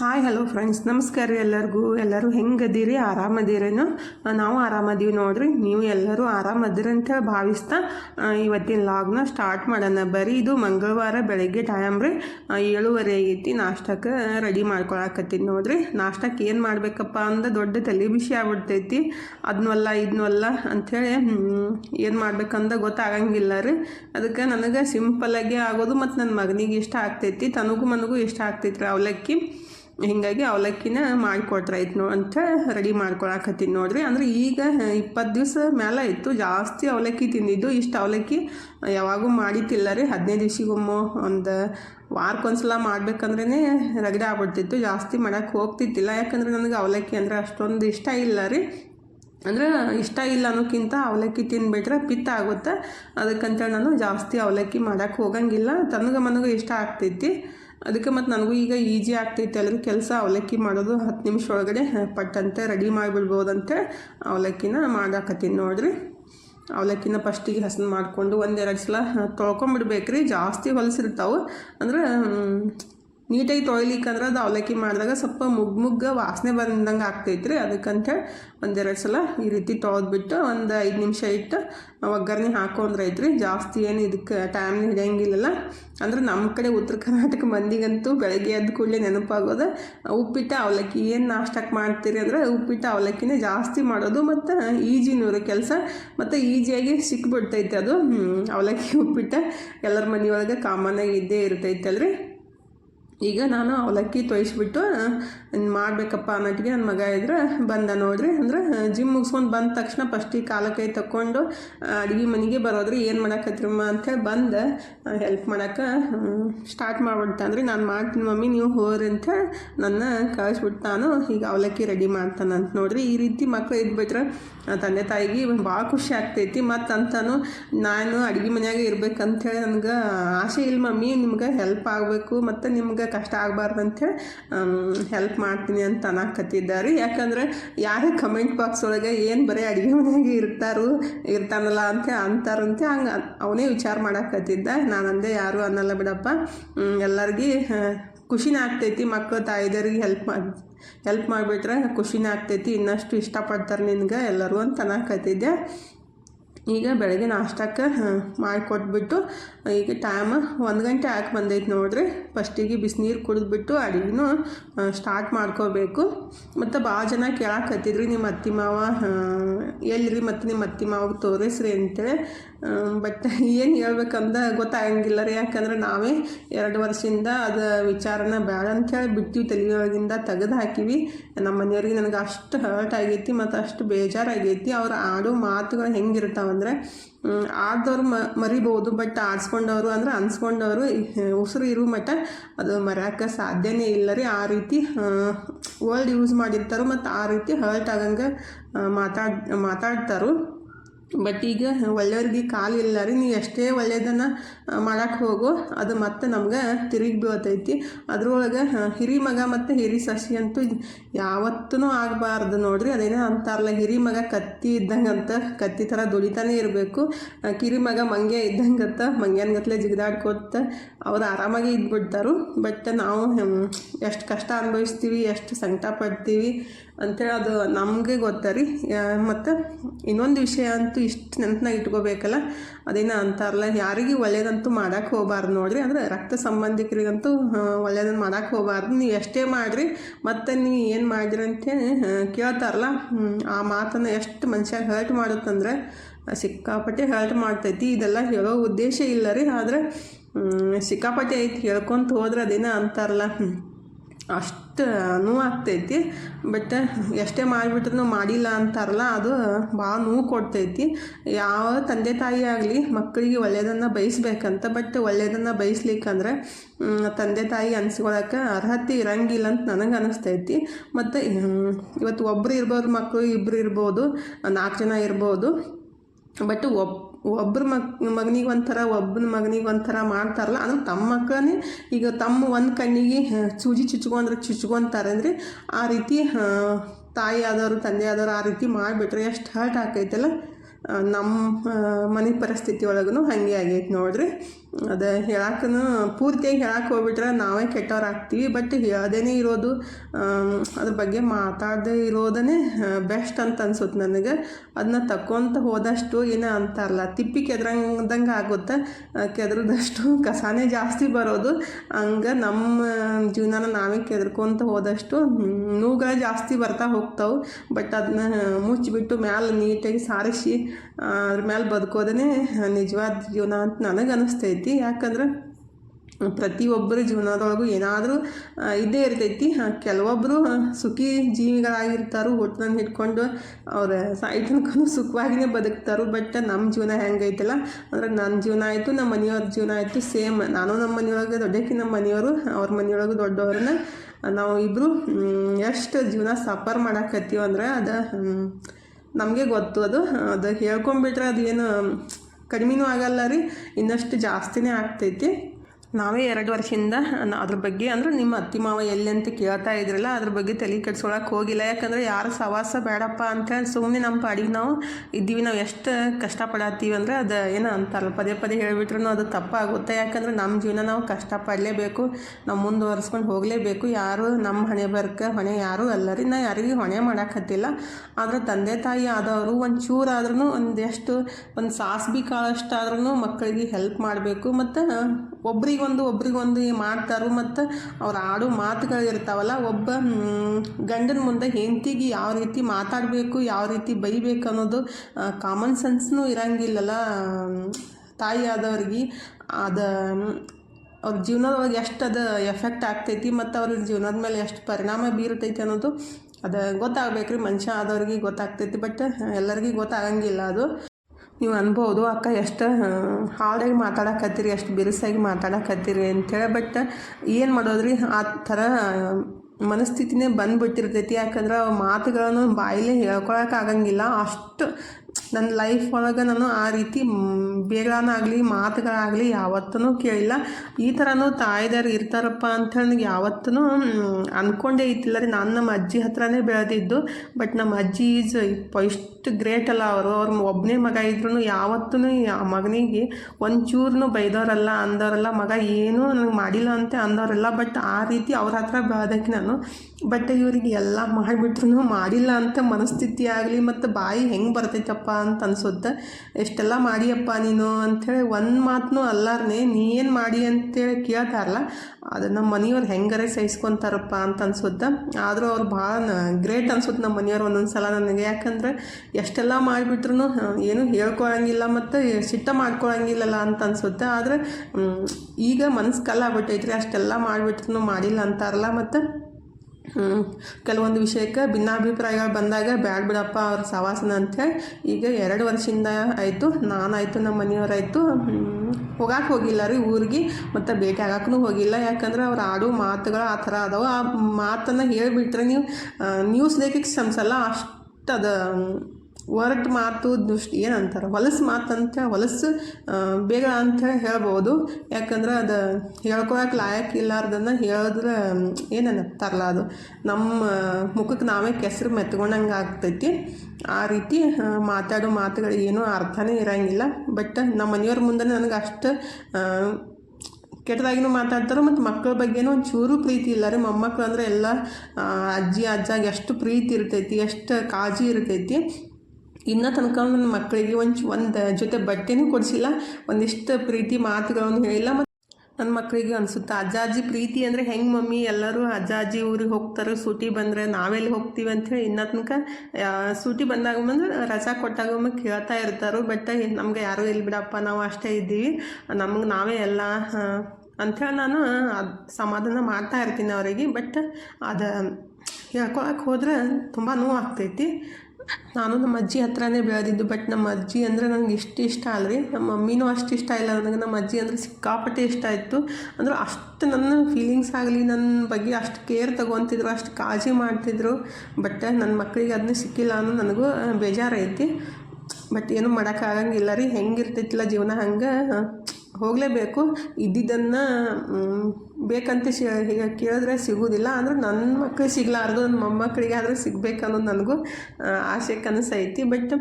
Hi hello friends ನಮಸ್ಕಾರ ರೀ ಎಲ್ಲರಿಗೂ. ಎಲ್ಲರೂ ಹೆಂಗದೀರಿ? ಆರಾಮದಿರೇನು? ನಾವು ಆರಾಮದೀವಿ ನೋಡ್ರಿ. ನೀವು ಎಲ್ಲರೂ ಆರಾಮದಿರಿ ಅಂತ ಭಾವಿಸ್ತಾ ಇವತ್ತಿನ ಲಾಗ್ನ ಸ್ಟಾರ್ಟ್ ಮಾಡೋಣ. ಬರೀ ಇದು ಮಂಗಳವಾರ ಬೆಳಗ್ಗೆ ಟೈಮ್ ರೀ. ಏಳುವರೆ ಆಗೈತಿ ನಾಷ್ಟಕ್ಕೆ ರೆಡಿ ಮಾಡ್ಕೊಳಕತ್ತೀನಿ ನೋಡ್ರಿ. ನಾಷ್ಟಕ್ಕೆ ಏನು ಮಾಡಬೇಕಪ್ಪ ಅಂದ ದೊಡ್ಡ ತಲೆ ಬಿಸಿ ಆಗ್ಬಿಡ್ತೈತಿ. ಅದನ್ನಲ್ಲ ಇದನ್ನಲ್ಲ ಅಂಥೇಳಿ ಏನು ಮಾಡ್ಬೇಕಂದ ಗೊತ್ತಾಗಂಗಿಲ್ಲ ರೀ. ಅದಕ್ಕೆ ನನಗೆ ಸಿಂಪಲ್ಲಾಗಿ ಆಗೋದು ಮತ್ತು ನನ್ನ ಮಗನಿಗೆ ಇಷ್ಟ ಆಗ್ತೈತಿ. ತನಗೂ ಮನಗೂ ಇಷ್ಟ ಆಗ್ತೈತಿ ರೀ ಅವಲಕ್ಕಿ. ಹೀಗಾಗಿ ಅವಲಕ್ಕಿನ ಮಾಡಿಕೊಟ್ರಾಯ್ತು ನೋ ಅಂತ ರೆಡಿ ಮಾಡ್ಕೊಳಕತ್ತೀನಿ ನೋಡ್ರಿ. ಅಂದ್ರೆ ಈಗ ಇಪ್ಪತ್ತು ದಿವಸ ಮೇಲೆ ಇತ್ತು. ಜಾಸ್ತಿ ಅವಲಕ್ಕಿ ತಿಂದಿದ್ದು. ಇಷ್ಟು ಅವಲಕ್ಕಿ ಯಾವಾಗೂ ಮಾಡಿತಿಲ್ಲ ರೀ. ಹದಿನೈದು ದಿವ್ಸಿಗೊಮ್ಮೆ ಒಂದು ವಾರಕ್ಕೊಂದ್ಸಲ ಮಾಡ್ಬೇಕಂದ್ರೇ ರಗಡೆ ಆಗ್ಬಿಡ್ತಿತ್ತು. ಜಾಸ್ತಿ ಮಾಡೋಕ್ಕೆ ಹೋಗ್ತಿತ್ತಿಲ್ಲ ಯಾಕಂದ್ರೆ ನನಗೆ ಅವಲಕ್ಕಿ ಅಂದರೆ ಅಷ್ಟೊಂದು ಇಷ್ಟ ಇಲ್ಲ ರೀ. ಅಂದ್ರೆ ಇಷ್ಟ ಇಲ್ಲ ಅನ್ನೋಕ್ಕಿಂತ ಅವಲಕ್ಕಿ ತಿನ್ಬಿಟ್ರೆ ಪಿತ್ತ ಆಗುತ್ತೆ. ಅದಕ್ಕಂತೇಳಿ ನಾನು ಜಾಸ್ತಿ ಅವಲಕ್ಕಿ ಮಾಡೋಕ್ಕೆ ಹೋಗಂಗಿಲ್ಲ. ತನಗೆ ಮನಗೂ ಇಷ್ಟ ಆಗ್ತೈತಿ ಅದಕ್ಕೆ ಮತ್ತು ನನಗೂ ಈಗ ಈಜಿ ಆಗ್ತೈತೆ. ಅಲ್ರಿ ಕೆಲಸ ಅವಲಕ್ಕಿ ಮಾಡೋದು ಹತ್ತು ನಿಮಿಷ ಒಳಗಡೆ ಪಟ್ಟಂತೆ ರೆಡಿ ಮಾಡಿಬಿಡ್ಬೋದಂತೆ. ಅವಲಕ್ಕಿನ ಮಾಡಾಕತ್ತೀನಿ ನೋಡ್ರಿ. ಅವಲಕ್ಕಿನ ಫಸ್ಟಿಗೆ ಹಸನ್ ಮಾಡಿಕೊಂಡು ಒಂದೆರಡು ಸಲ ತೊಳ್ಕೊಂಬಿಡ್ಬೇಕ್ರಿ. ಜಾಸ್ತಿ ಹೊಲಸಿರ್ತಾವೆ ಅಂದ್ರೆ ನೀಟಾಗಿ ತೊಳಿಲಿಕ್ಕಂದ್ರೆ ಅದು ಅವಲಕ್ಕಿ ಮಾಡಿದಾಗ ಸ್ವಲ್ಪ ಮುಗ್ ಮುಗ್ಗ ವಾಸನೆ ಬಂದಂಗೆ ಆಗ್ತೈತೆ ರೀ ಅದಕ್ಕಂಥೇಳಿ ಒಂದೆರಡು ಸಲ ಈ ರೀತಿ ತೊಳೆದ್ಬಿಟ್ಟು ಒಂದು ಐದು ನಿಮಿಷ ಇಟ್ಟು ಒಗ್ಗರಣೆ ಹಾಕೊಂಡ್ರೆ ಐತ್ರಿ ಜಾಸ್ತಿ ಏನು ಇದಕ್ಕೆ ಟೈಮ್ ಹಿಡಿಯಂಗಿಲ್ಲಲ್ಲ. ಅಂದ್ರೆ ನಮ್ಮ ಕಡೆ ಉತ್ತರ ಕರ್ನಾಟಕ ಮಂದಿಗಂತೂ ಬೆಳಗ್ಗೆ ಎದ್ದ ಕೂಡಲೇ ನೆನಪಾಗೋದು, ಉಪ್ಪಿಟ್ಟು ಅವಲಕ್ಕಿ ಏನು ನಾಷ್ಟಕ್ಕೆ ಮಾಡ್ತೀರಿ ಅಂದ್ರೆ ಉಪ್ಪಿಟ್ಟು ಅವಲಕ್ಕಿನೇ ಜಾಸ್ತಿ ಮಾಡೋದು ಮತ್ತು ಈಜಿನೂರ ಕೆಲಸ, ಮತ್ತು ಈಜಿಯಾಗಿ ಸಿಕ್ಬಿಡ್ತೈತೆ ಅದು. ಅವಲಕ್ಕಿ ಉಪ್ಪಿಟ್ಟು ಎಲ್ಲರ ಮನೆಯೊಳಗೆ ಆಗಿ ಇದ್ದೇ ಇರ್ತೈತಲ್ರಿ. ಈಗ ನಾನು ಅವಲಕ್ಕಿ ತೊಯ್ಸ್ಬಿಟ್ಟು ಮಾಡಬೇಕಪ್ಪ ಅನ್ನೋಟಿಗೆ ನನ್ನ ಮಗ ಇದ್ರೆ ಬಂದ ನೋಡ್ರಿ. ಅಂದ್ರೆ ಜಿಮ್ ಮುಗಿಸ್ಕೊಂಡು ಬಂದ ತಕ್ಷಣ ಫಸ್ಟಿಗೆ ಕಾಲು ಕೈ ತಕ್ಕೊಂಡು ಅಡುಗೆ ಮನೆಗೆ ಬರೋದ್ರಿ, ಏನು ಮಾಡಕತ್ರಿಮ್ಮ ಅಂತೇಳಿ ಬಂದು ಹೆಲ್ಪ್ ಮಾಡೋಕೆ ಸ್ಟಾರ್ಟ್ ಮಾಡ್ಬಿಡ್ತಾನ್ರಿ ನಾನು ಮಾಡ್ತೀನಿ ಮಮ್ಮಿ, ನೀವು ಹೋರಿ ಅಂತ ನನ್ನ ಕಳಿಸ್ಬಿಟ್ಟು ನಾನು ಈಗ ಅವಲಕ್ಕಿ ರೆಡಿ ಮಾಡ್ತಾನೆ ಅಂತ ನೋಡ್ರಿ. ಈ ರೀತಿ ಮಕ್ಳು ಇದ್ಬಿಟ್ರೆ ತಂದೆ ತಾಯಿಗೆ ಭಾಳ ಖುಷಿ ಆಗ್ತೈತಿ. ಮತ್ತು ಅಂತಾನು ನಾನು ಅಡುಗೆ ಮನೆಯಾಗೆ ಇರ್ಬೇಕಂಥೇಳಿ ನನಗೆ ಆಸೆ ಇಲ್ಲ ಮಮ್ಮಿ, ನಿಮ್ಗೆ ಹೆಲ್ಪ್ ಆಗಬೇಕು, ಮತ್ತು ನಿಮ್ಗೆ ಕಷ್ಟ ಆಗಬಾರ್ದು ಅಂಥೇಳಿ ಹೆಲ್ಪ್ ಮಾಡ್ತೀನಿ ಅಂತ ಅನ್ನಕತ್ತಿದ್ದಾರೆ ಯಾಕಂದ್ರೆ ಯಾರೇ ಕಮೆಂಟ್ ಬಾಕ್ಸ್ ಒಳಗೆ ಏನು ಬರೀ ಅಡುಗೆ ಮನೆಯಾಗೆ ಇರ್ತಾರು, ಇರ್ತಾನಲ್ಲ ಅಂತ, ಅಂತಾರಂತೆ, ಹಂಗೆ ಅವನೇ ವಿಚಾರ ಮಾಡಕತ್ತಿದ್ದೆ. ನಾನು ಅಂದೆ ಯಾರು ಅನ್ನಲ್ಲ ಬಿಡಪ್ಪ. ಎಲ್ಲರಿಗೆ ಖುಷಿನೇ ಆಗ್ತೈತಿ ಮಕ್ಕಳು ತಾಯಿದರಿಗೆ ಹೆಲ್ಪ್ ಮಾಡಿ ಹೆಲ್ಪ್ ಮಾಡಿಬಿಟ್ರೆ ಖುಷಿನೇ ಆಗ್ತೈತಿ. ಇನ್ನಷ್ಟು ಇಷ್ಟಪಡ್ತಾರೆ ನಿನ್ಗೆ ಎಲ್ಲರೂ ಅಂತ ಅನ್ನಕತ್ತಿದ್ದೆ ಈಗ ಬೆಳಗ್ಗೆ ನಾಷ್ಟಕ್ಕೆ ಮಾಡಿಕೊಟ್ಬಿಟ್ಟು, ಈಗ ಟೈಮ್ ಒಂದು ಗಂಟೆ ಹಾಕಿ ಬಂದೈತೆ ನೋಡ್ರಿ. ಫಸ್ಟಿಗೆ ಬಿಸಿನೀರು ಕುಡಿದ್ಬಿಟ್ಟು ಅಡುಗೆನೂ ಸ್ಟಾರ್ಟ್ ಮಾಡ್ಕೋಬೇಕು. ಮತ್ತು ಭಾಳ ಜನ ಕೇಳಾಕತ್ತಿದ್ರಿ ನಿಮ್ಮ ಅತ್ತಿ ಮಾವ ಎಲ್ಲಿರಿ ಮತ್ತು ನಿಮ್ಮ ಅತ್ತಿ ಮಾವಾಗ ತೋರಿಸ್ರಿ ಅಂತೇಳಿ. ಬಟ್ ಏನು ಹೇಳ್ಬೇಕಂದ ಗೊತ್ತಾಗಂಗಿಲ್ಲ ರೀ. ಯಾಕಂದ್ರೆ ನಾವೇ ಎರಡು ವರ್ಷದಿಂದ ಅದು ವಿಚಾರನ ಬೇಡ ಅಂಥೇಳಿ ಬಿಟ್ಟಿವಿ ತಲೆಯೊಳಗಿಂದ ತೆಗೆದು ಹಾಕಿವಿ. ನಮ್ಮ ಮನೆಯವ್ರಿಗೆ ನನಗೆ ಅಷ್ಟು ಹರ್ಟ್ ಆಗೈತಿ ಮತ್ತು ಅಷ್ಟು ಬೇಜಾರಾಗೈತಿ. ಅವ್ರು ಆಡೋ ಮಾತುಗಳು ಹೆಂಗಿರ್ತಾವಂದ್ರೆ ಆಡ್ದವ್ರು ಮ, ಮರಿಬೋದು ಬಟ್ ಆಡ್ಸ್ಕೊಂಡವರು ಅಂದ್ರೆ ಅನ್ಸ್ಕೊಂಡವರು ಉಸಿರು ಇರೋ ಮಟ್ಟ ಅದು ಮರ್ಯಾಕೆ ಸಾಧ್ಯನೇ ಇಲ್ಲ ರೀ. ಆ ರೀತಿ ವರ್ಲ್ಡ್ ಯೂಸ್ ಮಾಡಿರ್ತಾರೆ ಮತ್ತು ಆ ರೀತಿ ಹರ್ಟ್ ಆಗಂಗೆ ಮಾತಾಡ್, ಮಾತಾಡ್ತಾರು. ಬಟ್ ಈಗ ಒಳ್ಳೆಯವ್ರಿಗೆ ಕಾಲಿಲ್ಲ ರೀ ನೀವು ಎಷ್ಟೇ ಒಳ್ಳೆಯದನ್ನು ಮಾಡಕ್ಕೆ ಹೋಗೋ, ಅದು ಮತ್ತೆ ನಮ್ಗೆ ತಿರುಗಿ ಬೀಳ್ತೈತಿ. ಅದ್ರೊಳಗೆ ಹಿರಿ ಮಗ ಮತ್ತು ಹಿರಿ ಸಸಿ ಅಂತೂ ಯಾವತ್ತೂ ಆಗಬಾರ್ದು ನೋಡ್ರಿ. ಅದೇನೋ ಅಂತಾರಲ್ಲ, ಹಿರಿ ಮಗ ಕತ್ತಿ ಇದ್ದಂಗಂತ ಕತ್ತಿ ಥರ ದುಡಿತಾನೆ ಇರಬೇಕು. ಕಿರಿ ಮಗ ಮಂಗ್ಯ ಅಂತ ಮಂಗ್ಯನ್ಗತ್ಲೆ ಜಿಗಿದಾಡ್ಕೊತ ಅವ್ರು ಆರಾಮಾಗಿ ಇದ್ಬಿಡ್ತಾರು. ಬಟ್ ನಾವು ಎಷ್ಟು ಕಷ್ಟ ಅನುಭವಿಸ್ತೀವಿ, ಎಷ್ಟು ಸಂಕಟ ಪಡ್ತೀವಿ ಅಂಥೇಳಿ ಅದು ನಮಗೆ ಗೊತ್ತರಿ ಮತ್ತು ಇನ್ನೊಂದು ವಿಷಯ ಅಂತೂ ಇಷ್ಟು ನೆನಪನ್ನ ಇಟ್ಕೋಬೇಕಲ್ಲ, ಅದೇನೋ ಅಂತಾರಲ್ಲ, ಯಾರಿಗೂ ಒಳ್ಳೇದಂತೂ ಮಾಡೋಕ್ಕೆ ಹೋಗಬಾರ್ದು ನೋಡಿರಿ. ಅಂದರೆ ರಕ್ತ ಸಂಬಂಧಿಕರಿಗಂತೂ ಒಳ್ಳೇದನ್ನು ಮಾಡೋಕ್ಕೆ ಹೋಗಬಾರ್ದು. ನೀವು ಎಷ್ಟೇ ಮಾಡಿರಿ, ಮತ್ತು ನೀವು ಏನು ಮಾಡಿರಿ ಅಂತೇಳಿ ಕೇಳ್ತಾರಲ್ಲ. ಆ ಮಾತನ್ನು ಎಷ್ಟು ಮನುಷ್ಯ ಹರ್ಟ್ ಮಾಡುತ್ತಂದ್ರೆ, ಸಿಕ್ಕಾಪಟ್ಟೆ ಹರ್ಟ್ ಮಾಡ್ತೈತಿ. ಇದೆಲ್ಲ ಹೇಳೋ ಉದ್ದೇಶ ಇಲ್ಲ ರೀ. ಆದರೆ ಸಿಕ್ಕಾಪಟ್ಟೆ ಐತಿ ಹೇಳ್ಕೊತ ಹೋದ್ರೆ ದಿನ ಅಂತಾರಲ್ಲ. ಅಷ್ಟು ನೋವು ಆಗ್ತೈತಿ. ಬಟ್ ಎಷ್ಟೇ ಮಾಡಿಬಿಟ್ರು ಮಾಡಿಲ್ಲ ಅಂತಾರಲ್ಲ, ಅದು ಭಾಳ ನೋವು ಕೊಡ್ತೈತಿ. ಯಾವ ತಂದೆ ತಾಯಿ ಆಗಲಿ ಮಕ್ಕಳಿಗೆ ಒಳ್ಳೆಯದನ್ನು ಬಯಸ್ಬೇಕಂತ, ಬಟ್ ಒಳ್ಳೆಯದನ್ನು ಬಯಸ್ಲಿಕ್ಕಂದ್ರೆ ತಂದೆ ತಾಯಿ ಅನ್ಸ್ಕೊಳಕ್ಕೆ ಅರ್ಹತೆ ಇರಂಗಿಲ್ಲ ಅಂತ ನನಗೆ ಅನಿಸ್ತೈತಿ. ಮತ್ತು ಇವತ್ತು ಒಬ್ಬರು ಇರ್ಬೋದು ಮಕ್ಕಳು ಇಬ್ಬರು ಇರ್ಬೋದು, ನಾಲ್ಕು ಜನ ಇರ್ಬೋದು, ಬಟ್ ಒಬ್ ಒಬ್ಬರ ಮಗ್, ಮಗನಿಗೆ ಒಂಥರ, ಒಬ್ಬನ ಮಗನಿಗೆ ಒಂಥರ ಮಾಡ್ತಾರಲ್ಲ ಅಂದ್ರೆ ತಮ್ಮ ಮಕ್ಕಳನ್ನೇ ಈಗ ತಮ್ಮ ಒಂದು ಕಣ್ಣಿಗೆ ಸೂಜಿ ಚುಚ್ಕೊಂಡ್ರೆ ಚುಚ್ಕೊಂತಾರೆ ಅಂದರೆ ಆ ರೀತಿ ತಾಯಿ ಆದವರು, ತಂದೆ ಆದವರು ಆ ರೀತಿ ಮಾಡಿಬಿಟ್ರೆ ಎಷ್ಟು ಹರ್ಟ್ ಆಕೈತಲ್ಲ. ನಮ್ಮ ಮನೆ ಪರಿಸ್ಥಿತಿ ಒಳಗೂ ಹಾಗೆ ಆಗೈತೆ ನೋಡ್ರಿ. ಅದು ಹೇಳಕ್ಕೂ ಪೂರ್ತಿಯಾಗಿ ಹೇಳಕ್ಕೆ ಹೋಗ್ಬಿಟ್ರೆ ನಾವೇ ಕೆಟ್ಟವ್ರು ಆಗ್ತೀವಿ ಬಟ್ ಹೇಳದೇನೆ ಇರೋದು ಅದ್ರ ಬಗ್ಗೆ ಮಾತಾಡದೇ ಇರೋದನ್ನೇ ಬೆಸ್ಟ್ ಅಂತ ಅನ್ಸುತ್ತೆ ನನಗೆ. ಅದನ್ನ ತಕ್ಕೊಂತ ಹೋದಷ್ಟು ಏನೋ ಅಂತಾರಲ್ಲ, ತಿಪ್ಪಿ ಕೆದ್ರಂಗ್ದಂಗೆ ಆಗುತ್ತೆ ಕೆದ್ರದಷ್ಟು ಕಸಾನೇ ಜಾಸ್ತಿ ಬರೋದು. ಹಂಗೆ ನಮ್ಮ ಜೀವನನ ನಾವೇ ಕೆದ್ರಕೊಂತ ಹೋದಷ್ಟು ನೋವುಗಳು ಜಾಸ್ತಿ ಬರ್ತಾ ಹೋಗ್ತಾವೆ ಬಟ್ ಅದನ್ನ ಮುಚ್ಚಿಬಿಟ್ಟು ಮ್ಯಾಲೆ ನೀಟಾಗಿ ಸಾರಿಸಿ ಅದ್ರ ಮೇಲೆ ಬದುಕೋದೇ ನಿಜವಾದ ಜೀವನ ಅಂತ ನನಗೆ ಅನಿಸ್ತೈತಿ ಯಾಕಂದ್ರೆ ಪ್ರತಿಯೊಬ್ಬರ ಜೀವನದೊಳಗೂ ಏನಾದರೂ ಇದ್ದೇ ಇರ್ತೈತಿ. ಕೆಲವೊಬ್ಬರು ಸುಖಿ ಜೀವಿಗಳಾಗಿರ್ತಾರೋ. ಹೊಟ್ಟೆನ ಹಿಡ್ಕೊಂಡು ಅವ್ರ ಸಾಯಿ ತನಕ ಸುಖವಾಗಿಯೇ ಬದುಕ್ತಾರೋ. ಬಟ್ ನಮ್ಮ ಜೀವನ ಹೆಂಗೈತಲ್ಲ, ಅಂದ್ರೆ ನನ್ನ ಜೀವನ ಆಯಿತು ನಮ್ಮ ಮನೆಯವ್ರ ಜೀವನ ಆಯಿತು, ಸೇಮ್. ನಾನು ನಮ್ಮ ಮನೆಯೊಳಗೆ ದೊಡ್ಡಕ್ಕಿ ನಮ್ಮ ಮನೆಯವರು, ಅವ್ರ ಮನೆಯೊಳಗೆ ದೊಡ್ಡವ್ರನ್ನ ನಾವು ಇಬ್ಬರು ಎಷ್ಟು ಜೀವನ ಸಫರ್ ಮಾಡಾಕತ್ತೀವಿ ಅಂದ್ರೆ ಅದು ನಮಗೆ ಗೊತ್ತು ಅದು. ಅದು ಹೇಳ್ಕೊಂಬಿಟ್ರೆ ಅದು ಏನು ಕಡಿಮೆನೂ ಆಗಲ್ಲ ರೀ ಇನ್ನಷ್ಟು ಜಾಸ್ತಿನೇ ಆಗ್ತೈತಿ. ನಾವೇ ಎರಡು ವರ್ಷದಿಂದ ಅದ್ರ ಬಗ್ಗೆ ಅಂದ್ರೆ ನಿಮ್ಮ ಅತ್ತಿ ಮಾವ ಎಲ್ಲಿ ಅಂತ ಕೇಳ್ತಾ ಇದ್ರಲ್ಲ, ಅದ್ರ ಬಗ್ಗೆ ತಲೆ ಕೆಡ್ಸ್ಕೊಳಕ್ಕೆ ಹೋಗಿಲ್ಲ. ಯಾಕಂದ್ರೆ ಯಾರು ಸವಾಸ ಬೇಡಪ್ಪ ಅಂತೇಳಿ ಸುಮ್ಮನೆ ನಮ್ಮ ಪಾಡಿಗೆ ನಾವು ಇದ್ದೀವಿ. ನಾವು ಎಷ್ಟು ಕಷ್ಟಪಡತ್ತೀವಿ ಅಂದ್ರೆ ಅದು ಏನೋ ಅಂತಾರಲ್ಲ, ಪದೇ ಪದೇ ಹೇಳಿಬಿಟ್ರೂ ಅದು ತಪ್ಪಾಗುತ್ತೆ. ಯಾಕಂದ್ರೆ ನಮ್ಮ ಜೀವನ ನಾವು ಕಷ್ಟಪಡಲೇಬೇಕು, ನಾವು ಮುಂದುವರ್ಸ್ಕೊಂಡು ಹೋಗಲೇಬೇಕು. ಯಾರು ನಮ್ಮ ಹಣೆ ಬರ್ಕ, ಹೊಣೆ ಯಾರೂ ಅಲ್ಲ ರೀ ನಾ ಯಾರಿಗೂ ಹೊಣೆ ಮಾಡೋಕ್ಕತ್ತಿಲ್ಲ ಆದ್ರೆ ತಂದೆ ತಾಯಿ ಆದವರು ಒಂದು ಚೂರಾದ್ರೂ ಒಂದೆಷ್ಟು ಒಂದು ಸಾಸ್ಬಿ ಕಾಳಷ್ಟಾದ್ರೂ ಮಕ್ಕಳಿಗೆ ಹೆಲ್ಪ್ ಮಾಡಬೇಕು. ಮತ್ತು ಒಬ್ರಿಗೊಂದು ಒಬ್ರಿಗೊಂದು ಮಾಡ್ತಾರೋ ಮತ್ತು ಅವ್ರು ಆಡೋ ಮಾತುಗಳಿರ್ತಾವಲ್ಲ ಒಬ್ಬ ಗಂಡನ ಮುಂದೆ ಹೆಂಡತಿಗೆ ಯಾವ ರೀತಿ ಮಾತಾಡಬೇಕು, ಯಾವ ರೀತಿ ಬೈಬೇಕು ಅನ್ನೋದು ಕಾಮನ್ ಸೆನ್ಸ್ನೂ ಇರಂಗಿಲ್ಲಲ್ಲ ತಾಯಿ ಆದವ್ರಿಗೆ. ಅದು ಅವ್ರ ಜೀವನದೊಳಗೆ ಎಷ್ಟು ಅದು ಎಫೆಕ್ಟ್ ಆಗ್ತೈತಿ ಮತ್ತು ಅವ್ರ ಜೀವನದ ಮೇಲೆ ಎಷ್ಟು ಪರಿಣಾಮ ಬೀರ್ತೈತಿ ಅನ್ನೋದು ಅದು ಗೊತ್ತಾಗ್ಬೇಕು ರೀ ಮನುಷ್ಯ ಆದವ್ರಿಗೆ ಗೊತ್ತಾಗ್ತೈತಿ ಬಟ್ ಎಲ್ಲರಿಗೂ ಗೊತ್ತಾಗಂಗಿಲ್ಲ ಅದು. ನೀವು ಅನ್ಬೋದು, ಅಕ್ಕ, ಎಷ್ಟು ಹಾಳಾಗಿ ಮಾತಾಡಕತ್ತೀರಿ, ಎಷ್ಟು ಬಿರುಸಾಗಿ ಮಾತಾಡಕತ್ತೀರಿ ಅಂತೇಳಿ. ಬಟ್ ಏನು ಮಾಡೋದ್ರಿ, ಆ ಥರ ಮನಸ್ಥಿತಿನೇ ಬಂದುಬಿಟ್ಟಿರ್ತೈತಿ. ಯಾಕಂದ್ರೆ ಮಾತುಗಳನ್ನು ಬಾಯಿಲೇ ಹೇಳ್ಕೊಳಕ್ಕಾಗಂಗಿಲ್ಲ ಅಷ್ಟು ನನ್ನ ಲೈಫ್ ಒಳಗೆ ನಾನು ಆ ರೀತಿ ಬೇಗನಾಗಲಿ, ಮಾತುಗಳಾಗಲಿ ಯಾವತ್ತೂ ಕೇಳಿಲ್ಲ. ಈ ಥರನೂ ತಾಯ್ದಾರು ಇರ್ತಾರಪ್ಪ ಅಂತ ನನಗೆ ಯಾವತ್ತೂ ಅಂದ್ಕೊಂಡೇ ಇತ್ತಿಲ್ಲ ರೀ. ನಾನು ನಮ್ಮ ಅಜ್ಜಿ ಹತ್ರನೇ ಬೆಳೆದಿದ್ದು. ಬಟ್ ನಮ್ಮ ಅಜ್ಜಿ ಈಸ್ ಇಷ್ಟು ಗ್ರೇಟ್ ಅಲ್ಲ ಅವರು. ಅವ್ರ ಒಬ್ಬನೇ ಮಗ ಇದ್ರೂ ಯಾವತ್ತೂ ಆ ಮಗನಿಗೆ ಒಂಚೂರು ಬೈದವರಲ್ಲ ಅಂದವರಲ್ಲ ಮಗ ಏನೂ ನನಗೆ ಮಾಡಿಲ್ಲ ಅಂತ ಅಂದವರಲ್ಲ ಬಟ್ ಆ ರೀತಿ ಅವ್ರ ಹತ್ರ ಬೆಳೆದಕ್ಕೆ ನಾನು. ಬಟ್ ಇವರಿಗೆ ಎಲ್ಲ ಮಾಡಿಬಿಟ್ರು ಮಾಡಿಲ್ಲ ಅಂತ ಮನಸ್ಥಿತಿ ಆಗಲಿ, ಮತ್ತು ಬಾಯಿ ಹೆಂಗೆ ಬರ್ತೈತಪ್ಪ. ಅಂತ ಅನ್ಸುತ್ತೆ. ಎಷ್ಟೆಲ್ಲ ಮಾಡಿಯಪ್ಪ ನೀನು ಅಂಥೇಳಿ ಒಂದು ಮಾತನ್ನೂ ಅಲ್ಲಾರನೆ, ನೀ ಏನು ಮಾಡಿ ಅಂತೇಳಿ ಕೇಳ್ತಾರಲ್ಲ ಅದು ನಮ್ಮ ಮನೆಯವ್ರು ಹೆಂಗಾರೆ ಸಹಿಸ್ಕೊತಾರಪ್ಪ ಅಂತ ಅನ್ಸುತ್ತೆ. ಆದರೂ ಅವ್ರು ಭಾಳ ಗ್ರೇಟ್ ಅನ್ಸುತ್ತೆ ನಮ್ಮ ಮನೆಯವ್ರು ಒಂದೊಂದು ಸಲ ನನಗೆ. ಯಾಕಂದ್ರೆ ಎಷ್ಟೆಲ್ಲ ಮಾಡಿಬಿಟ್ರು ಏನೂ ಹೇಳ್ಕೊಳಂಗಿಲ್ಲ ಮತ್ತು ಸಿಟ್ಟ ಮಾಡ್ಕೊಳಂಗಿಲ್ಲಲ್ಲ ಅಂತ ಅನ್ಸುತ್ತೆ. ಆದರೆ ಈಗ ಮನಸ್ಸು ಕಲ್ಲಾಗ್ಬಿಟ್ಟೈತ್ರಿ ಅಷ್ಟೆಲ್ಲ ಮಾಡಿಬಿಟ್ರು ಮಾಡಿಲ್ಲ ಅಂತಾರಲ್ಲ ಮತ್ತು. ಕೆಲವೊಂದು ವಿಷಯಕ್ಕೆ ಭಿನ್ನಾಭಿಪ್ರಾಯಗಳು ಬಂದಾಗ, ಬ್ಯಾಡ್ ಬಿಡಪ್ಪ ಅವ್ರ ಸವಾಸನ ಅಂಥೇಳಿ ಈಗ ಎರಡು ವರ್ಷದಿಂದ ಆಯಿತು ನಾನಾಯಿತು ನಮ್ಮ ಮನೆಯವರಾಯಿತು. ಹೋಗಕ್ಕೆ ಹೋಗಿಲ್ಲ ರೀ ಊರಿಗೆ, ಮತ್ತು ಭೇಟಿ ಆಗಕ್ಕೂ ಹೋಗಿಲ್ಲ. ಯಾಕಂದ್ರೆ ಅವ್ರು ಆಡೋ ಮಾತುಗಳು ಆ ಥರ ಅದಾವೆ. ಆ ಮಾತನ್ನು ಹೇಳಿಬಿಟ್ರೆ ನೀವು ನ್ಯೂಸ್ ಲೇಖಕ್ಕೆ ಸಂಸಲ್ಲ, ಅಷ್ಟು ಅದು ಒರಟು ಮಾತು ದೃಷ್ಟಿ ಏನಂತಾರೆ? ಹೊಲಸು ಮಾತು ಅಂತ ಹೊಲಸು ಬೇಗ ಅಂತ ಹೇಳ್ಬೋದು. ಯಾಕಂದ್ರೆ ಅದು ಹೇಳ್ಕೊಳಕ್ಕೆ ಲಾಯಕ್ ಇಲ್ಲಾರ್ದನ್ನ ಹೇಳಿದ್ರೆ ಏನನ್ನತ್ತಾರಲ್ಲ ಅದು. ನಮ್ಮ ಮುಖಕ್ಕೆ ನಾವೇ ಕೆಸರು ಮೆತ್ಕೊಂಡಂಗೆ ಆಗ್ತೈತಿ. ಆ ರೀತಿ ಮಾತಾಡೋ ಮಾತುಗಳು ಏನೂ ಅರ್ಥನೇ ಇರೋಂಗಿಲ್ಲ. ಬಟ್ ನಮ್ಮ ಮನೆಯವ್ರ ಮುಂದೆ ನನಗೆ ಅಷ್ಟು ಕೆಟ್ಟದಾಗಿನೂ ಮಾತಾಡ್ತಾರೆ ಮತ್ತು ಮಕ್ಕಳ ಬಗ್ಗೆನೂ ಒಂದು ಚೂರು ಪ್ರೀತಿ ಇಲ್ಲ ರೀ. ಮೊಮ್ಮಕ್ಕಳು ಅಂದರೆ ಎಲ್ಲ ಅಜ್ಜಿ ಅಜ್ಜಾಗ ಎಷ್ಟು ಪ್ರೀತಿ ಇರ್ತೈತಿ, ಎಷ್ಟು ಕಾಳಜಿ ಇರ್ತೈತಿ. ಇನ್ನೂ ತನಕ ನನ್ನ ಮಕ್ಕಳಿಗೆ ಒಂದು ಒಂದು ಜೊತೆ ಬಟ್ಟೆನೂ ಕೊಡಿಸಿಲ್ಲ, ಒಂದಿಷ್ಟು ಪ್ರೀತಿ ಮಾತುಗಳನ್ನು ಹೇಳಿಲ್ಲ ಮತ್ತು ನನ್ನ ಮಕ್ಕಳಿಗೆ ಅನಿಸುತ್ತೆ. ಅಜ್ಜ ಅಜ್ಜಿ ಪ್ರೀತಿ ಅಂದರೆ ಹೆಂಗೆ ಮಮ್ಮಿ? ಎಲ್ಲರೂ ಅಜ್ಜ ಅಜ್ಜಿ ಊರಿಗೆ ಹೋಗ್ತಾರೆ, ಸೂಟಿ ಬಂದರೆ ನಾವೆಲ್ಲಿ ಹೋಗ್ತೀವಿ ಅಂಥೇಳಿ ಇನ್ನೂ ತನಕ ಸೂಟಿ ಬಂದಾಗ ಬಂದ್ರೆ ರಜಾ ಕೊಟ್ಟಾಗ ಒಮ್ಮೆ ಕೇಳ್ತಾ ಇರ್ತಾರೆ. ಬಟ್ ನಮ್ಗೆ ಯಾರೂ ಇಲ್ಲಿ ಬಿಡಪ್ಪ, ನಾವು ಅಷ್ಟೇ ಇದ್ದೀವಿ. ನಮಗೆ ನಾವೇ ಎಲ್ಲ ಅಂಥೇಳಿ ನಾನು ಅದು ಸಮಾಧಾನ ಮಾಡ್ತಾ ಇರ್ತೀನಿ ಅವರಿಗೆ. ಬಟ್ ಅದು ಹೇಳ್ಕೊಳಕ್ಕೆ ಹೋದ್ರೆ ತುಂಬ ನೋವು ಆಗ್ತೈತಿ ನಾನು ನಮ್ಮ ಅಜ್ಜಿ ಹತ್ರನೇ ಬೆಳೆದಿದ್ದು ಬಟ್ ನಮ್ಮ ಅಜ್ಜಿ ಅಂದರೆ ನನಗೆ ಇಷ್ಟು ಇಷ್ಟ ಅಲ್ರಿ? ನಮ್ಮ ಮಮ್ಮಿನೂ ಅಷ್ಟು ಇಷ್ಟ ಇಲ್ಲ. ನನಗೆ ನಮ್ಮ ಅಜ್ಜಿ ಅಂದರೆ ಸಿಕ್ಕಾಪಟ್ಟೆ ಇಷ್ಟ ಇತ್ತು. ಅಂದ್ರೆ ಅಷ್ಟು ನನ್ನ ಫೀಲಿಂಗ್ಸ್ ಆಗಲಿ ನನ್ನ ಬಗ್ಗೆ ಅಷ್ಟು ಕೇರ್ ತಗೊತಿದ್ರು, ಅಷ್ಟು ಕಾಳಜಿ ಮಾಡ್ತಿದ್ರು. ಬಟ್ ನನ್ನ ಮಕ್ಕಳಿಗೆ ಅದನ್ನ ಸಿಕ್ಕಿಲ್ಲ ಅನ್ನೋ ನನಗೂ ಬೇಜಾರೈತಿ ಬಟ್ ಏನು ಮಾಡೋಕ್ಕಾಗಂಗಿಲ್ಲ ರೀ. ಹೆಂಗಿರ್ತೈತಿಲ್ಲ ಜೀವನ ಹಂಗೆ ಹೋಗಲೇಬೇಕು. ಇದ್ದಿದ್ದನ್ನು ಬೇಕಂತ ಕೇಳಿದ್ರೆ ಸಿಗೋದಿಲ್ಲ. ಅಂದ್ರೆ ನನ್ನ ಮಕ್ಳಿಗೆ ಸಿಗಲಾರ್ದು ನನ್ನ ಮೊಮ್ಮಕ್ಕಳಿಗೆ ಆದರೂ ಸಿಗಬೇಕನ್ನೋದು ನನಗೂ ಆಸೆ ಕನಸೈತಿ ಬಟ್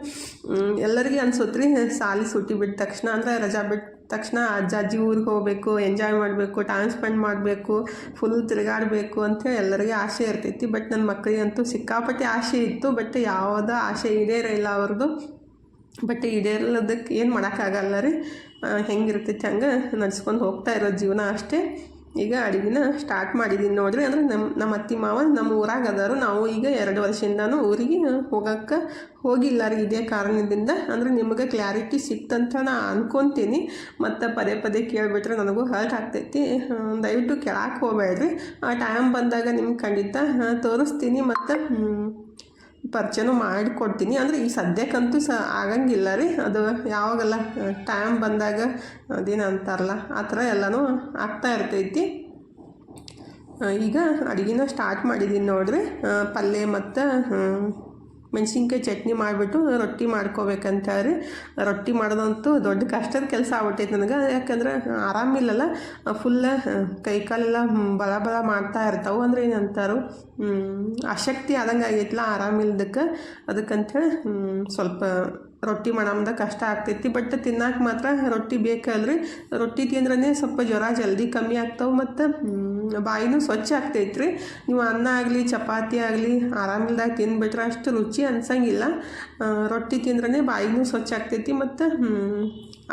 ಎಲ್ಲರಿಗೂ ಅನ್ಸುತ್ತೆ ರೀ ಸಾಲಿ ಸುಟ್ಟಿ ಬಿಟ್ಟ ತಕ್ಷಣ. ಅಂದರೆ ರಜಾ ಬಿಟ್ಟ ತಕ್ಷಣ ಅಜ್ಜ, ಅಜ್ಜಿ ಊರಿಗೆ ಹೋಗಬೇಕು ಎಂಜಾಯ್ ಮಾಡಬೇಕು ಟೈಮ್ ಸ್ಪೆಂಡ್ ಮಾಡಬೇಕು ಫುಲ್ ತಿರುಗಾಡಬೇಕು ಅಂತ ಎಲ್ಲರಿಗೆ ಆಸೆ ಇರ್ತೈತಿ. ಬಟ್ ನನ್ನ ಮಕ್ಕಳಿಗಂತೂ ಸಿಕ್ಕಾಪಟ್ಟೆ ಆಸೆ ಇತ್ತು. ಬಟ್ ಯಾವುದೋ ಆಸೆ ಈಡೇರಿಲ್ಲ ಅವ್ರದ್ದು ಬಟ್ ಈಡೇರಲ್ಲದಕ್ಕೆ ಏನು ಮಾಡೋಕ್ಕಾಗಲ್ಲ ರೀ. ಹೆಂಗಿರ್ತೈತಿ ಹಂಗೆ ನಡ್ಸ್ಕೊಂಡು ಹೋಗ್ತಾ ಇರೋ ಜೀವನ ಅಷ್ಟೇ. ಈಗ ಅಡುಗೆನ ಸ್ಟಾರ್ಟ್ ಮಾಡಿದ್ದೀನಿ ನೋಡ್ರಿ. ಅಂದರೆ ನಮ್ಮ ನಮ್ಮ ಅತ್ತಿ ಮಾವ ನಮ್ಮ ಊರಾಗ ಅದಾರು. ನಾವು ಈಗ ಎರಡು ವರ್ಷದಿಂದನೂ ಊರಿಗೆ ಹೋಗಕ್ಕೆ ಹೋಗಿಲ್ಲ ರೀ. ಇದೇ ಕಾರಣದಿಂದ ಅಂದ್ರೆ ನಿಮಗೆ ಕ್ಲಾರಿಟಿ ಸಿಕ್ತಂತ ನಾ ಅಂದ್ಕೊತೀನಿ ಮತ್ತು ಪದೇ ಪದೇ ಕೇಳಿಬಿಟ್ರೆ ನನಗೂ ಹರ್ಟ್ ಆಗ್ತೈತಿ. ದಯವಿಟ್ಟು ಕೆಳಕ್ಕೆ ಹೋಗ್ಬೇಡ್ರಿ. ಆ ಟೈಮ್ ಬಂದಾಗ ನಿಮ್ಗೆ ಖಂಡಿತ ತೋರಿಸ್ತೀನಿ. ಮತ್ತು ಪರಿಚಯನೂ ಮಾಡಿಕೊಡ್ತೀನಿ. ಅಂದರೆ ಈ ಸದ್ಯಕ್ಕಂತೂ ಸ ಆಗಂಗಿಲ್ಲ ರೀ. ಅದು ಯಾವಾಗೆಲ್ಲ ಟೈಮ್ ಬಂದಾಗ ಅದೇನು ಅಂತಾರಲ್ಲ, ಆ ಥರ ಎಲ್ಲನೂ ಆಗ್ತಾ ಇರ್ತೈತಿ. ಈಗ ಅಡುಗೆನ ಸ್ಟಾರ್ಟ್ ಮಾಡಿದ್ದೀನಿ ನೋಡಿರಿ. ಪಲ್ಯ ಮತ್ತು ಮೆಣಸಿನ್ಕಾಯಿ ಚಟ್ನಿ ಮಾಡಿಬಿಟ್ಟು ರೊಟ್ಟಿ ಮಾಡ್ಕೋಬೇಕಂತ ರೀ ರೊಟ್ಟಿ ಮಾಡೋದಂತೂ ದೊಡ್ಡ ಕಷ್ಟದ ಕೆಲಸ ಆಗ್ಬಿಟ್ಟೈತೆ ನನಗೆ. ಯಾಕಂದ್ರೆ ಆರಾಮಿಲ್ಲಲ್ಲ ಫುಲ್ಲ ಕೈ ಕಾಲೆಲ್ಲ ಬಲ ಬಲ ಮಾಡ್ತಾ ಇರ್ತಾವೆ. ಅಂದ್ರೆ ಏನಂತಾರು ಅಶಕ್ತಿ ಆದಂಗೆ ಆಗೈತಲ್ಲ ಆರಾಮಿಲ್ದಕ್ಕೆ ಅದಕ್ಕಂಥೇಳಿ ಸ್ವಲ್ಪ ರೊಟ್ಟಿ ಮಾಡೋದು ಕಷ್ಟ ಆಗ್ತೈತಿ ಬಟ್ ತಿನ್ನಕ್ಕೆ ಮಾತ್ರ ರೊಟ್ಟಿ ಬೇಕಲ್ರಿ. ರೊಟ್ಟಿ ತಿಂದ್ರೇ ಸ್ವಲ್ಪ ಜ್ವರ ಜಲ್ದಿ ಕಮ್ಮಿ ಆಗ್ತಾವೆ ಮತ್ತು ಬಾಯಿನೂ ಸ್ವಚ್ಛ ಆಗ್ತೈತ್ರಿ. ನೀವು ಅನ್ನ ಆಗಲಿ, ಚಪಾತಿ ಆಗಲಿ, ಆರಾಮಿಲ್ದಾಗ ತಿಂದ್ಬಿಟ್ರೆ ಅಷ್ಟು ರುಚಿ ಅನ್ಸಂಗಿಲ್ಲ. ರೊಟ್ಟಿ ತಿಂದ್ರೇ ಬಾಯಿನೂ ಸ್ವಚ್ಛ ಆಗ್ತೈತಿ ಮತ್ತು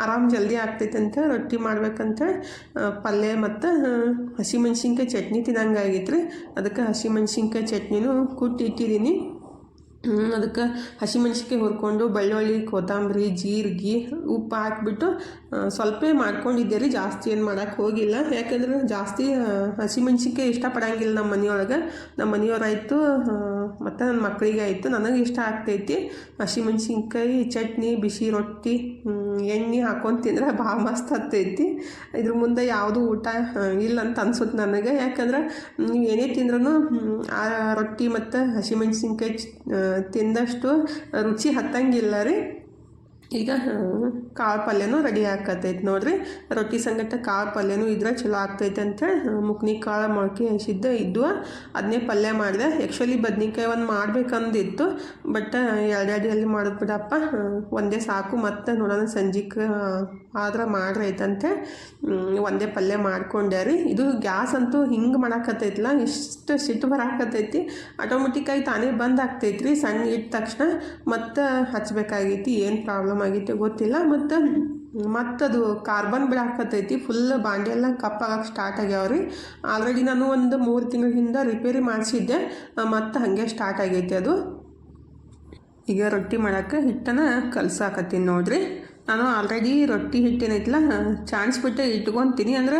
ಆರಾಮ್ ಜಲ್ದಿ ಆಗ್ತೈತೆ ಅಂತ ರೊಟ್ಟಿ ಮಾಡ್ಬೇಕಂತ ಪಲ್ಯ ಮತ್ತು ಹಸಿಮೆಣ್ಸಿನ್ಕಾಯಿ ಚಟ್ನಿ ತಿನ್ನಂಗಾಗಿತ್ತು ರೀ ಅದಕ್ಕೆ ಹಸಿಮೆಣ್ಸಿನ್ಕಾಯಿ ಚಟ್ನಿನೂ ಕುಟ್ಟಿ ಇಟ್ಟಿದ್ದೀನಿ ಅದಕ್ಕೆ ಹಸಿಮೆಣ್ಸಿಕಾಯಿ ಹುರ್ಕೊಂಡು ಬೆಳ್ಳುಳ್ಳಿ ಕೊತ್ತಂಬರಿ ಜೀರಿಗೆ ಉಪ್ಪು ಹಾಕ್ಬಿಟ್ಟು ಸ್ವಲ್ಪ ಮಾಡ್ಕೊಂಡಿದ್ದೆ ರೀ ಜಾಸ್ತಿ ಏನು ಮಾಡೋಕ್ಕೆ ಹೋಗಿಲ್ಲ. ಯಾಕಂದ್ರೆ ಜಾಸ್ತಿ ಹಸಿಮೆಣ್ಸಿನ್ಕಾಯಿ ಇಷ್ಟಪಡಂಗಿಲ್ಲ ನಮ್ಮ ಮನೆಯೊಳಗೆ. ನಮ್ಮ ಮನೆಯವರಾಯಿತು ಮತ್ತು ನನ್ನ ಮಕ್ಕಳಿಗೆ ಆಯಿತು. ನನಗೆ ಇಷ್ಟ ಆಗ್ತೈತಿ. ಹಸಿಮೆಣ್ಸಿನ್ಕಾಯಿ ಚಟ್ನಿ, ಬಿಸಿ ರೊಟ್ಟಿ ಎಣ್ಣೆ ಹಾಕೊಂಡು ತಿಂದ್ರೆ ಭಾಳ ಮಸ್ತ್ ಹತ್ತೈತಿ ಇದ್ರ ಮುಂದೆ ಯಾವುದು ಊಟ ಇಲ್ಲ ಅಂತ ಅನ್ಸುತ್ತೆ ನನಗೆ. ಯಾಕಂದ್ರೆ ನೀವು ಏನೇ ತಿಂದ್ರೂ ಆ ರೊಟ್ಟಿ ಮತ್ತು ಹಸಿಮೆಣ್ಸಿನ್ಕಾಯಿ ತಿಂದಷ್ಟು ರುಚಿ ಹತ್ತಂಗಿಲ್ಲ ರೀ. ಈಗ ಕಾಳು ಪಲ್ಯನೂ ರೆಡಿ ಆಕತೈತೆ ನೋಡ್ರಿ. ರೊಟ್ಟಿ ಸಂಗಟ ಕಾಳು ಪಲ್ಯನೂ ಇದ್ರೆ ಚಲೋ ಆಗ್ತೈತೆ ಅಂತ ಮುಕ್ನಿ ಕಾಳು ಮೊಳಕೆ ಹಸಿದ್ದ ಇದ್ದು ಅದನ್ನೇ ಪಲ್ಯ ಮಾಡಿದೆ. ಆ್ಯಕ್ಚುಲಿ ಬದ್ನಿಕಾಯಿ ಒಂದು ಮಾಡ್ಬೇಕಂದಿತ್ತು ಬಟ್ ಎರಡೆರಡು ಎಲ್ಲಿ ಮಾಡೋದು ಬಿಡಪ್ಪ. ಒಂದೇ ಸಾಕು ಮತ್ತು ನೋಡೋಣ ಸಂಜೆಗೆ ಆದ್ರೆ ಮಾಡ್ರೈತಂತೆ ಒಂದೇ ಪಲ್ಯ ಮಾಡ್ಕೊಂಡೆ ರೀ. ಇದು ಗ್ಯಾಸ್ ಅಂತೂ ಹಿಂಗೆ ಮಾಡಾಕತ್ತೈತಿಲ್ಲ ಇಷ್ಟು ಸಿಟ್ಟು ಬರಾಕತ್ತೈತಿ. ಆಟೋಮೆಟಿಕ್ಕಾಗಿ ತಾನೇ ಬಂದ್ ಆಗ್ತೈತಿ ರೀ ಸಣ್ಣ ಇಟ್ಟ ತಕ್ಷಣ ಮತ್ತೆ ಹಚ್ಬೇಕಾಗೈತಿ, ಏನು ಪ್ರಾಬ್ಲಮ್ ಆಗೈತಿ ಗೊತ್ತಿಲ್ಲ. ಮತ್ತು ಮತ್ತದು ಕಾರ್ಬನ್ ಬಿಡಾಕತ್ತೈತಿ ಫುಲ್ ಬಾಂಡೆ ಎಲ್ಲ ಕಪ್ಪಾಗಕ್ಕೆ ಸ್ಟಾರ್ಟ್ ಆಗ್ಯಾವ್ರಿ. ಆಲ್ರೆಡಿ ನಾನು ಒಂದು ಮೂರು ತಿಂಗಳ ಹಿಂದೆ ರಿಪೇರಿ ಮಾಡಿಸಿದ್ದೆ ಮತ್ತು ಹಾಗೆ ಸ್ಟಾರ್ಟ್ ಆಗೈತಿ ಅದು. ಈಗ ರೊಟ್ಟಿ ಮಾಡೋಕ್ಕೆ ಹಿಟ್ಟನ್ನು ಕಲಸಾಕತ್ತೀನಿ ನೋಡ್ರಿ. ನಾನು ಆಲ್ರೆಡಿ ರೊಟ್ಟಿ ಹಿಟ್ಟೇನೈತಿಲ್ಲ ಚಾನ್ಸ್ ಬಿಟ್ಟು ಇಟ್ಕೊತೀನಿ. ಅಂದ್ರೆ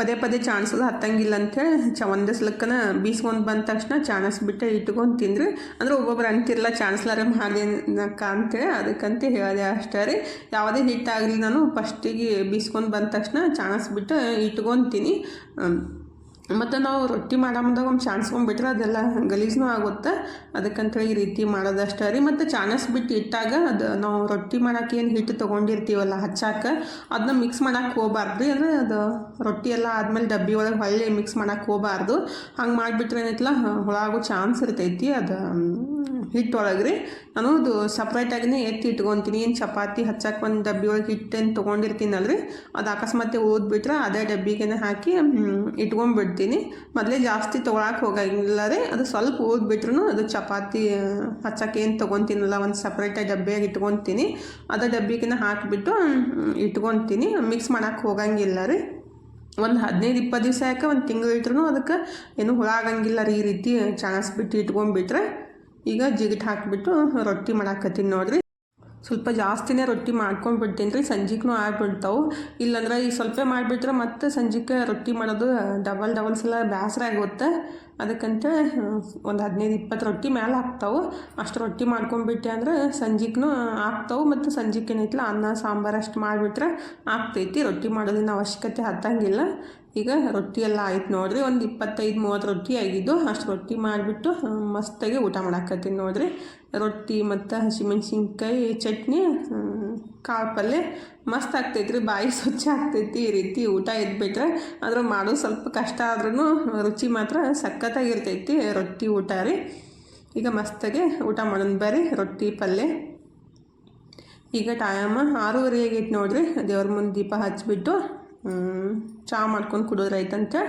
ಪದೇ ಪದೇ ಚಾನ್ಸದು ಹತ್ತಂಗಿಲ್ಲ ಅಂಥೇಳಿ ಚ ಒಂದೇ ಸಲಕ್ಕನ ಬೀಸ್ಕೊಂಡು ಬಂದ ತಕ್ಷಣ ಚಾಣಸ್ ಬಿಟ್ಟು ಇಟ್ಕೊಂಡು ತಿಂದ್ರಿ. ಅಂದ್ರೆ ಒಬ್ಬೊಬ್ರು ಅಂತಿರಲ್ಲ ಚಾನ್ಸ್ಲಾರ ಮಾಡಿನಕ್ಕ ಅಂತೇಳಿ ಅದಕ್ಕಂತ ಹೇಳಿದೆ ಅಷ್ಟೇ ರೀ. ಯಾವುದೇ ಹಿಟ್ಟಾಗಲಿ ನಾನು ಫಸ್ಟಿಗೆ ಬೀಸ್ಕೊಂಡು ಬಂದ ತಕ್ಷಣ ಚಾಣಸ್ ಬಿಟ್ಟು ಇಟ್ಕೊತೀನಿ ಮತ್ತು ನಾವು ರೊಟ್ಟಿ ಮಾಡಮ್ದಾಗ ಒಂದು ಚಾನ್ಸ್ಕೊಂಡ್ಬಿಟ್ರೆ ಅದೆಲ್ಲ ಗಲೀಜ್ನೂ ಆಗುತ್ತೆ. ಅದಕ್ಕಂತೇಳಿ ಈ ರೀತಿ ಮಾಡೋದಷ್ಟೇ ರೀ. ಮತ್ತು ಚಾನಸ್ ಬಿಟ್ಟು ಇಟ್ಟಾಗ ಅದು ನಾವು ರೊಟ್ಟಿ ಮಾಡೋಕೆ ಏನು ಹಿಟ್ಟು ತೊಗೊಂಡಿರ್ತೀವಲ್ಲ ಹಚ್ಚಾಕ ಅದನ್ನ ಮಿಕ್ಸ್ ಮಾಡಕ್ಕೆ ಹೋಗಬಾರ್ದು ರೀ. ಅಂದರೆ ಅದು ರೊಟ್ಟಿ ಎಲ್ಲ ಆದಮೇಲೆ ಡಬ್ಬಿ ಒಳಗೆ ಹೊಳ್ಳಿ ಮಿಕ್ಸ್ ಮಾಡಕ್ಕೆ ಹೋಗಬಾರ್ದು. ಹಂಗೆ ಮಾಡಿಬಿಟ್ರೆ ಏನೈತಲ್ಲ ಹುಳಾಗೋ ಚಾನ್ಸ್ ಇರ್ತೈತಿ. ಅದು ಹಿಟ್ಟು ಒಳಗೆ ರೀ ನಾನು ಅದು ಸಪ್ರೇಟಾಗಿನೇ ಎತ್ತಿ ಇಟ್ಕೊತೀನಿ. ಏನು ಚಪಾತಿ ಹಚ್ಚಕ್ಕೆ ಒಂದು ಡಬ್ಬಿ ಒಳಗೆ ಹಿಟ್ಟೇನು ತೊಗೊಂಡಿರ್ತೀನಲ್ರಿ. ಅದು ಅಕಸ್ಮಾತ್ ಓದ್ಬಿಟ್ರೆ ಅದೇ ಡಬ್ಬಿಗೆ ಹಾಕಿ ಇಟ್ಕೊಂಡ್ಬಿಡ್ತೀನಿ. ಮೊದಲೇ ಜಾಸ್ತಿ ತೊಗೊಳಕ್ಕೆ ಹೋಗಂಗಿಲ್ಲ ರೀ. ಅದು ಸ್ವಲ್ಪ ಓದ್ಬಿಟ್ರು ಅದು ಚಪಾತಿ ಹಚ್ಚಕ್ಕೆ ಏನು ತೊಗೊತೀನಲ್ಲ, ಒಂದು ಸಪ್ರೇಟಾಗಿ ಡಬ್ಬಿಯಾಗಿ ಇಟ್ಕೊತೀನಿ. ಅದೇ ಡಬ್ಬಿಗೆ ಹಾಕಿಬಿಟ್ಟು ಇಟ್ಕೊತೀನಿ. ಮಿಕ್ಸ್ ಮಾಡೋಕ್ಕೆ ಹೋಗಂಗಿಲ್ಲ ರೀ. ಒಂದು ಹದಿನೈದು ಇಪ್ಪತ್ತು ದಿವಸ ಯಾಕೆ ಒಂದು ತಿಂಗಳು ಇಟ್ರು ಅದಕ್ಕೆ ಏನು ಹುಳ ಆಗಂಗಿಲ್ಲ ರೀ ಈ ರೀತಿ ಚಾಣಸ್ಬಿಟ್ಟು ಇಟ್ಕೊಂಡ್ಬಿಟ್ರೆ. ಈಗ ಜಿಗಿಟ್ ಹಾಕಿಬಿಟ್ಟು ರೊಟ್ಟಿ ಮಾಡಾಕತ್ತೀನಿ ನೋಡ್ರಿ. ಸ್ವಲ್ಪ ಜಾಸ್ತಿನೇ ರೊಟ್ಟಿ ಮಾಡ್ಕೊಂಡು ಬಿಡ್ತೀನಿ ರೀ ಸಂಜೆಗೂ ಆಗ್ಬಿಡ್ತಾವೆ. ಇಲ್ಲಾಂದ್ರೆ ಈ ಸ್ವಲ್ಪ ಮಾಡಿಬಿಟ್ರೆ ಮತ್ತೆ ಸಂಜೆಗೆ ರೊಟ್ಟಿ ಮಾಡೋದು ಡಬಲ್ ಡಬಲ್ಸ್ ಎಲ್ಲ ಬೇಸರ ಆಗುತ್ತೆ ಅದಕ್ಕಂತ ಒಂದು ಹದಿನೈದು, ಇಪ್ಪತ್ತು ರೊಟ್ಟಿ ಮೇಲೆ ಹಾಕ್ತಾವೆ. ಅಷ್ಟು ರೊಟ್ಟಿ ಮಾಡ್ಕೊಂಡ್ಬಿಟ್ಟೆ ಅಂದ್ರೆ ಸಂಜೆಗೂ ಆಗ್ತಾವೆ ಮತ್ತು ಸಂಜೆಗೆ ಏನೈತಿಲ್ಲ ಅನ್ನ, ಸಾಂಬಾರು ಅಷ್ಟು ಮಾಡಿಬಿಟ್ರೆ ಆಗ್ತೈತಿ. ರೊಟ್ಟಿ ಮಾಡೋದಿನ ಅವಶ್ಯಕತೆ ಹತ್ತಂಗಿಲ್ಲ ಈಗ ರೊಟ್ಟಿ ಎಲ್ಲ ಆಯ್ತು ನೋಡಿರಿ. ಒಂದು ಇಪ್ಪತ್ತೈದು, ಮೂವತ್ತು ರೊಟ್ಟಿ ಆಗಿದ್ದು ಅಷ್ಟು ರೊಟ್ಟಿ ಮಾಡಿಬಿಟ್ಟು ಮಸ್ತಾಗಿ ಊಟ ಮಾಡಾಕತ್ತೀನಿ ನೋಡಿರಿ. ರೊಟ್ಟಿ ಮತ್ತು ಹಸಿಮೆಣ್ಸಿನ್ಕಾಯಿ ಚಟ್ನಿ ಕಾಳು ಪಲ್ಯ ಮಸ್ತ್ ಆಗ್ತೈತೆ ರೀ ಬಾಯಿ ಸ್ವಚ್ಛ ಆಗ್ತೈತಿ, ಈ ರೀತಿ ಊಟ ಇದ್ಬಿಟ್ರೆ ಆದ್ರೆ ಮಾಡೋದು ಸ್ವಲ್ಪ ಕಷ್ಟ ಆದ್ರೂ ರುಚಿ ಮಾತ್ರ ಸಖತ್ತಾಗಿರ್ತೈತಿ, ರೊಟ್ಟಿ ಊಟ ರೀ. ಈಗ ಮಸ್ತಾಗೆ ಊಟ ಮಾಡೋಣ ಬರ್ರಿ, ರೊಟ್ಟಿ ಪಲ್ಯ ಈಗ ಟೈಮ ಆರೂವರೆ ಆಗೈತೆ ನೋಡಿರಿ, ದೇವ್ರ ಮುಂದೆ ದೀಪ ಹಚ್ಬಿಟ್ಟು. ಚಹಾ ಮಾಡ್ಕೊಂಡು ಕುಡಿದ್ರಾಯ್ತಂತೆ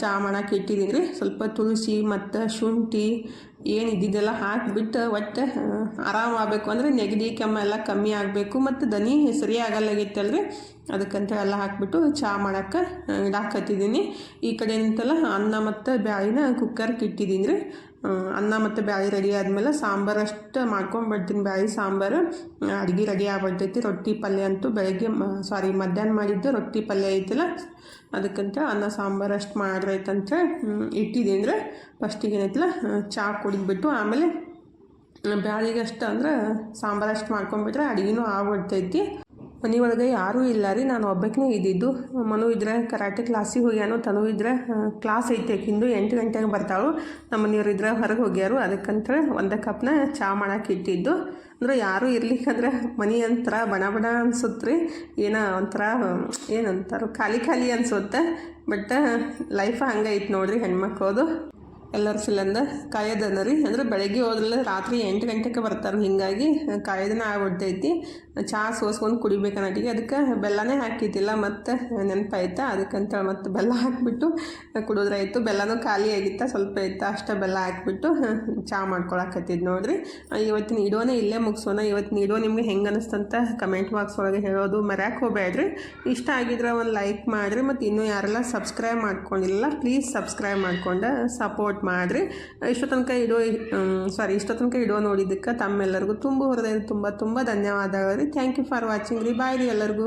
ಚಹಾ ಮಾಡಕ್ಕೆ ಇಟ್ಟಿದ್ದೀನಿ ರೀ ಸ್ವಲ್ಪ ತುಳಸಿ ಮತ್ತು ಶುಂಠಿ ಏನು ಇದ್ದಿದ್ದೆಲ್ಲ ಹಾಕಿಬಿಟ್ಟು ಒಟ್ಟು ಆರಾಮಾಗಬೇಕು ಅಂದರೆ ನೆಗಡಿ, ಕೆಮ್ಮ ಎಲ್ಲ ಕಮ್ಮಿ ಆಗಬೇಕು. ಮತ್ತು ದನಿ ಸರಿ ಆಗಲ್ಲಾಗಿತ್ತಲ್ರಿ ಅದಕ್ಕಂತ ಎಲ್ಲ ಹಾಕಿಬಿಟ್ಟು ಚಹಾ ಮಾಡಕ್ಕೆ ಇಡಾಕತ್ತಿದ್ದೀನಿ ಈ ಕಡೆ ಅಂತಲ್ಲ ಅನ್ನ ಮತ್ತು ಬ್ಯಾಳಿನ ಕುಕ್ಕರ್ಗೆ ಇಟ್ಟಿದ್ದೀನಿ ರೀ ಅನ್ನ ಮತ್ತು ಬ್ಯಾಳಿ ರೆಡಿ ಆದಮೇಲೆ ಸಾಂಬಾರು ಅಷ್ಟು ಮಾಡ್ಕೊಂಡ್ಬಿಡ್ತೀನಿ. ಬ್ಯಾಳಿ, ಸಾಂಬಾರು ಅಡುಗೆ ರೆಡಿ ಆಗ್ಬಿಡ್ತೈತಿ. ರೊಟ್ಟಿ ಪಲ್ಯ ಅಂತೂ ಬೆಳಗ್ಗೆ ಸಾರಿ ಮಧ್ಯಾಹ್ನ ಮಾಡಿದ್ದು ರೊಟ್ಟಿ ಪಲ್ಯ ಐತಲ್ಲ, ಅದಕ್ಕಂತ ಅನ್ನ, ಸಾಂಬಾರು ಅಷ್ಟು ಮಾಡ್ರೈತಂತ ಇಟ್ಟಿದ್ದೀನಿ ಅಂದರೆ ಫಸ್ಟಿಗೆ ಏನೈತಲ್ಲ ಚಹಾ ಕುಡಿದ್ಬಿಟ್ಟು ಆಮೇಲೆ ಬ್ಯಾಳಿಗೆ ಅಷ್ಟು ಅಂದ್ರೆ ಸಾಂಬಾರು ಅಷ್ಟು ಮಾಡ್ಕೊಂಬಿಟ್ರೆ ಅಡುಗೆನೂ ಆಗ್ಬಿಡ್ತೈತಿ. ಮನೆ ಒಳಗೆ ಯಾರೂ ಇಲ್ಲ ರೀ. ನಾನು ಒಬ್ಬಾಕಿನೇ ಇದ್ದಿದ್ದು. ಮನು ಇದ್ರೆ ಕರಾಟೆ ಕ್ಲಾಸಿಗೆ ಹೋಗ್ಯಾನು, ತನು ಇದ್ರೆ ಕ್ಲಾಸ್ ಐತೆ ಆಕಿಂದು. ಎಂಟು ಗಂಟೆಗೆ ಬರ್ತಾಳು. ನಮ್ಮ ಮನೆಯವ್ರು ಇದ್ರೆ ಹೊರಗೆ ಹೋಗ್ಯಾರು. ಅದಕ್ಕಂತ ಒಂದು ಕಪ್ನ ಚಹಾ ಮಾಡಕ್ಕೆ ಇಟ್ಟಿದ್ದು. ಅಂದ್ರೆ ಯಾರೂ ಇರ್ಲಿಕ್ಕಂದ್ರೆ ಮನೆ ಒಂಥರ ಬಣ ಬಣ ಅನ್ಸುತ್ತೆ ಏನೋ ಒಂಥರ, ಏನಂತಾರು, ಖಾಲಿ ಖಾಲಿ ಅನ್ಸುತ್ತೆ. ಬಟ್ ಲೈಫ್ ಹಂಗೈತೆ ನೋಡ್ರಿ ಹೆಣ್ಮಕ್ಳದು. ಎಲ್ಲರ ಫಿಲಂದ ಕಾಯೋದನ ರೀ ಅಂದ್ರೆ ಬೆಳಗ್ಗೆ ಹೋದ್ರಲ್ಲ ರಾತ್ರಿ ಎಂಟು ಗಂಟೆಗೆ ಬರ್ತಾರೆ. ಹಿಂಗಾಗಿ ಕಾಯೋದನ ಆಗ್ಬಿಡ್ತೈತಿ. ಚಹಾ ಸೋಸ್ಕೊಂಡು ಕುಡಿಬೇಕನ್ನಟಿಗೆ ಅದಕ್ಕೆ ಬೆಲ್ಲನೇ ಹಾಕಿದ್ದಿಲ್ಲ. ಮತ್ತು ನೆನಪಾಯ್ತಾ. ಅದಕ್ಕಂತ ಮತ್ತು ಬೆಲ್ಲ ಹಾಕಿಬಿಟ್ಟು ಕುಡಿದ್ರಾಯ್ತು. ಬೆಲ್ಲನೂ ಖಾಲಿ ಆಗಿತ್ತ. ಸ್ವಲ್ಪ ಇತ್ತ ಅಷ್ಟೇ ಬೆಲ್ಲ ಹಾಕ್ಬಿಟ್ಟು ಚಹಾ ಮಾಡ್ಕೊಳಕತ್ತಿದ್ದು ನೋಡ್ರಿ. ಇವತ್ತಿನ ಇಡೋನೇ ಇಲ್ಲೇ ಮುಗಿಸೋಣ. ಇವತ್ತಿನ ಇಡೋ ನಿಮ್ಗೆ ಹೆಂಗೆ ಅನಿಸ್ತಂತ ಕಮೆಂಟ್ ಬಾಕ್ಸ್ ಒಳಗೆ ಹೇಳೋದು ಮರ್ಯಾಕೆ ಹೋಗ್ಬೇಡ್ರಿ. ಇಷ್ಟ ಆಗಿದ್ರೆ ಒಂದು ಲೈಕ್ ಮಾಡಿರಿ. ಮತ್ತು ಇನ್ನೂ ಯಾರೆಲ್ಲ ಸಬ್ಸ್ಕ್ರೈಬ್ ಮಾಡ್ಕೊಂಡಿಲ್ಲ ಪ್ಲೀಸ್ ಸಬ್ಸ್ಕ್ರೈಬ್ ಮಾಡ್ಕೊಂಡು ಸಪೋರ್ಟ್ ಮಾಡಿರಿ. ಇಷ್ಟು ತನಕ ಇಡೋ ಸಾರಿ ಇಷ್ಟು ತನಕ ಇಡೋ ನೋಡಿದ್ದಕ್ಕೆ ತಮ್ಮೆಲ್ಲರಿಗೂ ತುಂಬ ಹೃದಯ ತುಂಬ ತುಂಬ ಧನ್ಯವಾದಗಳು ರೀ. ಥ್ಯಾಂಕ್ ಯು ಫಾರ್ ವಾಚಿಂಗ್ ರೀ. ಬಾಯ್ ರೀ ಎಲ್ಲರಿಗೂ.